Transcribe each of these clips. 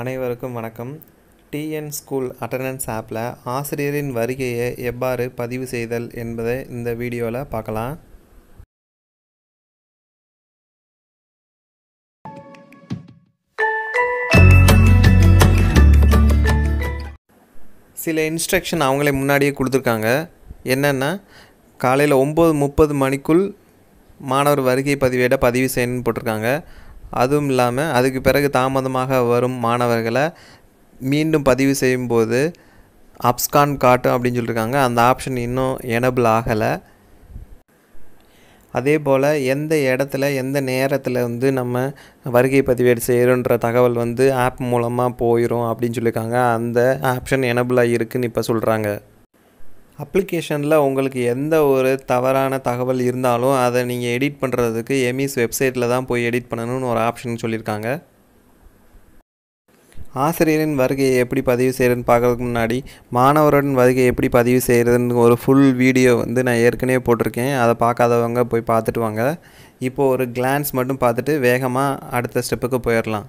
அனைவருக்கும் வணக்கம். TN school attendance ஆப்பில் ஆசிரியரின் வருகையை எவ்வாறு பதிவு செய்தல் என்பதை இந்த வீடியோவில் பார்க்கலாம். சில இன்ஸ்ட்ரக்ஷன் அவங்களே முன்னாடியே கொடுத்துருக்காங்க. என்னென்னா காலையில் ஒம்பது முப்பது மணிக்குள் மாணவர் வருகை பதிவேட பதிவு செய்யணும்னு போட்டிருக்காங்க. அதுவும் இல்லாமல் அதுக்கு பிறகு தாமதமாக வரும் மாணவர்களை மீண்டும் பதிவு செய்யும்போது அப்ஸ்கான் காட்டும் அப்படின்னு சொல்லியிருக்காங்க அந்த ஆப்ஷன் இன்னும் எனபிள் ஆகலை. அதே போல் எந்த இடத்துல எந்த நேரத்தில் வந்து நம்ம வருகை பதிவேடு செய்கிறோன்ற தகவல் வந்து ஆப் மூலமாக போயிடும் அப்படின்னு சொல்லியிருக்காங்க அந்த ஆப்ஷன் எனபிளாக இருக்குதுன்னு இப்போ சொல்கிறாங்க அப்ளிகேஷனில் உங்களுக்கு எந்த ஒரு தவறான தகவல் இருந்தாலும் அதை நீங்கள் எடிட் பண்ணுறதுக்கு எமிஸ் வெப்சைட்டில் தான் போய் எடிட் பண்ணணும்னு ஒரு ஆப்ஷன் சொல்லியிருக்காங்க ஆசிரியரின் வருகையை எப்படி பதிவு செய்கிறதுன்னு பார்க்குறதுக்கு முன்னாடி மாணவரின் வருகையை எப்படி பதிவு செய்கிறதுன்னு ஒரு ஃபுல் வீடியோ வந்து நான் ஏற்கனவே போட்டிருக்கேன். அதை பார்க்காதவங்க போய் பார்த்துட்டு வாங்க. இப்போது ஒரு கிளான்ஸ் மட்டும் பார்த்துட்டு வேகமாக அடுத்த ஸ்டெப்புக்கு போயிடலாம்.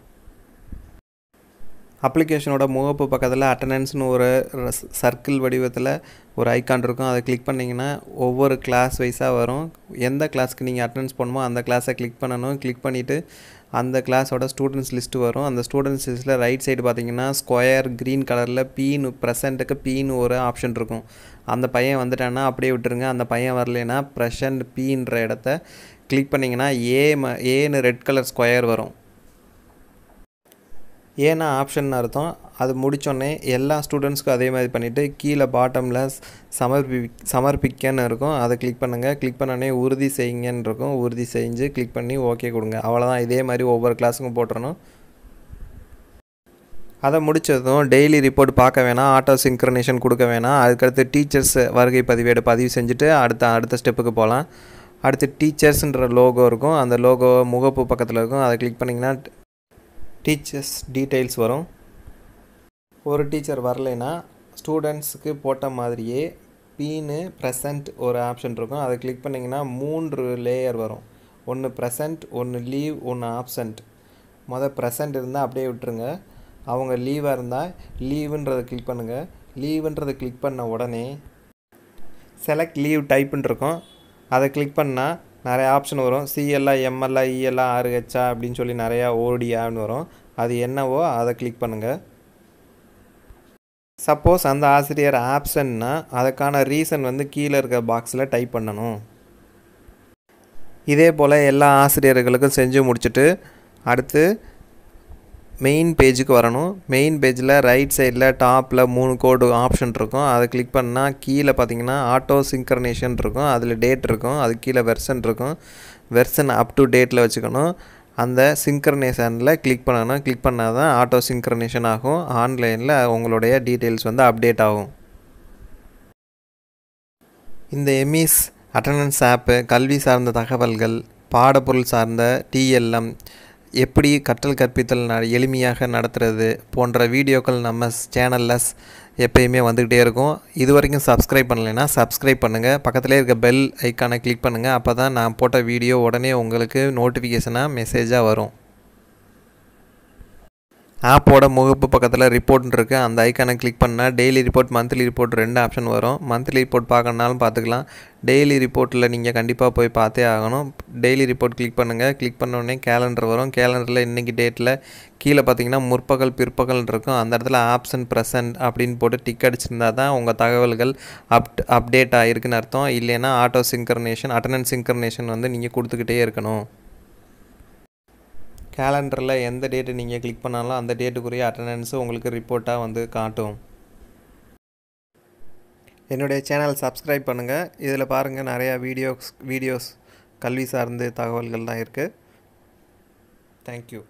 அப்ளிகேஷனோட முகப்பு பக்கத்தில் அட்டண்டன்ஸ்னு ஒரு சர்க்கிள் வடிவத்தில் ஒரு ஐக்கான் இருக்கும். அதை கிளிக் பண்ணிங்கன்னா ஒவ்வொரு கிளாஸ் வைஸாக வரும். எந்த கிளாஸ்க்கு நீங்கள் அட்டண்டன்ஸ் பண்ணுமோ அந்த கிளாஸை கிளிக் பண்ணணும். கிளிக் பண்ணிவிட்டு அந்த கிளாஸோட ஸ்டூடெண்ட்ஸ் லிஸ்ட்டு வரும். அந்த ஸ்டூடெண்ட்ஸ் லிஸ்ட்டில் ரைட் சைடு பார்த்தீங்கன்னா ஸ்கொயர் க்ரீன் கலரில் பீனு ப்ரெசண்ட்டுக்கு பீனு ஒரு ஆப்ஷன் இருக்கும். அந்த பையன் வந்துட்டான்னா அப்படியே விட்டுருங்க. அந்த பையன் வரலைன்னா ப்ரெசண்ட் பீன்ற இடத்த கிளிக் பண்ணிங்கன்னா ஏ ம ஏன்னு ரெட் கலர் ஸ்கொயர் வரும். ஏன்னா ஆப்ஷன் அர்த்தம். அது முடித்தோடனே எல்லா ஸ்டூடெண்ட்ஸ்க்கும் அதே மாதிரி பண்ணிவிட்டு கீழே பாட்டமில் சமர்ப்பி சமர்ப்பிக்கன்னு இருக்கும். அதை கிளிக் பண்ணுங்கள் கிளிக் பண்ணோடனே உறுதி செய்யுங்கன்னு இருக்கும். உறுதி செஞ்சு கிளிக் பண்ணி ஓகே கொடுங்க. அவ்வளோதான் இதே மாதிரி ஒவ்வொரு கிளாஸுக்கும் போட்டுறணும். அதை முடித்ததும் டெய்லி ரிப்போர்ட் பார்க்க வேணாம். ஆட்டோ சிங்க்ரனேஷன் கொடுக்க வேணாம். அதுக்கடுத்து டீச்சர்ஸ் வருகை பதிவேடு பதிவு செஞ்சுட்டு அடுத்த அடுத்த ஸ்டெப்புக்கு போகலாம். அடுத்து டீச்சர்ஸ்ன்ற லோகோ இருக்கும். அந்த லோகோ முகப்பு பக்கத்தில் இருக்கும். அதை கிளிக் பண்ணிங்கன்னா டீச்சர்ஸ் டீட்டெயில்ஸ் வரும். ஒரு டீச்சர் வரலைன்னா ஸ்டூடெண்ட்ஸுக்கு போட்ட மாதிரியே பீனு ப்ரெசண்ட் ஒரு ஆப்ஷன் இருக்கும். அதை கிளிக் பண்ணிங்கன்னா மூன்று லேயர் வரும். ஒன்று ப்ரெசண்ட் ஒன்று லீவ் ஒன்று ஆப்சண்ட் மொதல் ப்ரெசண்ட் இருந்தால் அப்படியே விட்டுருங்க. அவங்க லீவாக இருந்தால் லீவுன்றதை கிளிக் பண்ணுங்கள் லீவுன்றதை கிளிக் பண்ண உடனே செலக்ட் லீவ் டைப்புன்னு இருக்கும். அதை கிளிக் பண்ணால் நிறைய ஆப்ஷன் வரும். சிஎல்ஆ எம்எல்ஆ இஎல்ஆ ஆர்ஹெச்ஆ அப்படின்னு சொல்லி நிறையா ஓடிஆன்னு வரும். அது என்னவோ அதை கிளிக் பண்ணுங்கள் சப்போஸ் அந்த ஆசிரியர் ஆப்ஷன்னா அதுக்கான ரீசன் வந்து கீழே இருக்க பாக்ஸில் டைப் பண்ணணும். இதே போல் எல்லா ஆசிரியர்களுக்கும் செஞ்சு முடிச்சுட்டு அடுத்து மெயின் பேஜுக்கு வரணும். மெயின் பேஜில் ரைட் சைடில் டாப்பில் மூணு கோடு ஆப்ஷன் இருக்கும். அதை கிளிக் பண்ணால் கீழே பார்த்தீங்கன்னா ஆட்டோ சிங்க்ரனேஷன் இருக்கும். அதில் டேட் இருக்கும். அது கீழே வெர்சன் இருக்கும். வெர்சன் அப் டு டேட்டில் வச்சுக்கணும். அந்த சிங்க்ரனேஷனில் கிளிக் பண்ணணும். கிளிக் பண்ணால் தான் ஆட்டோ சிங்க்ரனேஷன் ஆகும். ஆன்லைனில் உங்களுடைய டீட்டெயில்ஸ் வந்து அப்டேட் ஆகும். இந்த எம்இஸ் அட்டண்டன்ஸ் ஆப்பு கல்வி சார்ந்த தகவல்கள் பாடப்பொருள் சார்ந்த டிஎல்எம் எப்படி கற்றல் கற்பித்தல் ந எளிமையாக நடத்துறது போன்ற வீடியோக்கள் நம்ம சேனலில் எப்பயுமே வந்துக்கிட்டே இருக்கும். இது வரைக்கும் சப்ஸ்கிரைப் பண்ணலைன்னா சப்ஸ்கிரைப் பண்ணுங்கள் பக்கத்துலேயே இருக்க பெல் ஐக்கானை கிளிக் பண்ணுங்கள் அப்போ தான் நான் போட்ட வீடியோ உடனே உங்களுக்கு நோட்டிஃபிகேஷனாக மெசேஜாக வரும். ஆப்போட முகப்பு பக்கத்தில் ரிப்போர்ட்னு இருக்குது அந்த ஐக்கானை கிளிக் பண்ணால் டெய்லி ரிப்போர்ட் மந்த்லி ரிப்போர்ட் ரெண்டு ஆப்ஷன் வரும். மந்த்லி ரிப்போர்ட் பார்க்கணுனாலும் பார்த்துக்கலாம். டெய்லி ரிப்போர்ட்டில் நீங்கள் கண்டிப்பாக போய் பார்த்தே ஆகணும். டெய்லி ரிப்போர்ட் கிளிக் பண்ணுங்கள் கிளிக் பண்ணோடனே கேலண்டர் வரும். கேலண்டரில் இன்றைக்கி டேட்டில் கீழே பார்த்தீங்கன்னா முற்பகல் பிற்பகல் இருக்கும். அந்த இடத்துல ஆப்ஷன் ப்ரெசன்ட் அப்படின்னு போட்டு டிக் அடிச்சிருந்தா தான் உங்கள் தகவல்கள் அப் அப்டேட் ஆகிருக்குன்னு அர்த்தம். இல்லைன்னா ஆட்டோ சிங்கர்னேஷன் அட்டனன்ஸ் சிங்கர்னேஷன் வந்து நீங்கள் கொடுத்துக்கிட்டே இருக்கணும். கேலண்டரில் எந்த டேட்டு நீங்கள் கிளிக் பண்ணாலும் அந்த டேட்டுக்குரிய அட்டண்டன்ஸு உங்களுக்கு ரிப்போர்ட்டாக வந்து காட்டும். என்னுடைய சேனல் சப்ஸ்கிரைப் பண்ணுங்கள் இதில் பாருங்கள் நிறையா வீடியோஸ் வீடியோஸ் கல்வி சார்ந்த தகவல்கள்லாம் இருக்குது தேங்க்யூ